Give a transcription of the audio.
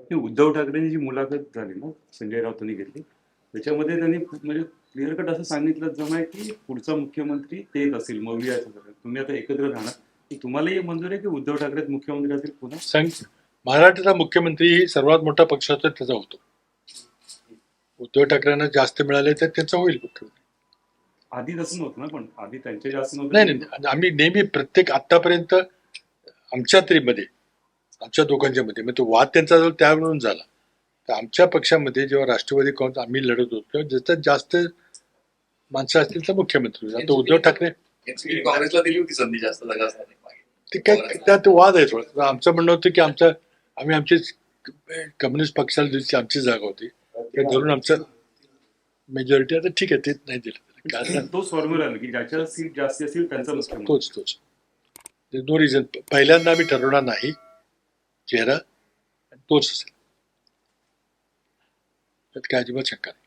ही उद्धव ठाकरेंची जी मुलाखत झाली ना संजय राऊतांनी घेतली त्याच्यामध्ये त्यांनी म्हणजे क्लिअर कट असं सांगितलं जमाय की पुढचा मुख्यमंत्री तेच असेल मवियाचं सगळं. तुम्ही आता एकत्र राहणार. की तुम्हालाही मंजूर आहे की उद्धव ठाकरेच मुख्यमंत्री असतील पुन्हा? सांग. महाराष्ट्राचा मुख्यमंत्री ही सर्वात मोठा पक्ष असतो त्याचा होतो. उद्धव ठाकरेंना जास्त मिळाले तर त्याचा होईल मुख्यमंत्री. आधी तसं नव्हतं ना पण आधी त्यांचे जास्त नव्हतं. नाही नाही नाही. आम्ही नेहमी प्रत्येक आतापर्यंत आमच्या तरी मध्ये आमच्या दोघांच्या मध्ये म्हणजे तो वाद त्यांचा जो त्यावरून झाला तर आमच्या पक्षामध्ये जेव्हा राष्ट्रवादी काँग्रेस आम्ही लढत होतो तेव्हा ज्याच्यात जास्त माणसं असतील तर मुख्यमंत्री. आता उद्धव ठाकरे एनसीपी काँग्रेसला दिली होती संधी जास्त जागा. ते काय त्यात वाद आहे थोडा. आमचं म्हणणं होतं की आमचं आम्ही आमची कम्युनिस्ट पक्षाला दिली आमची जागा होती. ते धरून आमचं मेजॉरिटी आता ठीक आहे ते नाही दिलं. तोच फॉर्म्युला की ज्याच्या सीट जास्त असतील त्यांचा मुख्यमंत्री तोच तोच. नो रिझन पहिल्यांदा आम्ही ठरवणार नाही. चेहरा तोच असेल त्यात काय अजिबात शंका नाही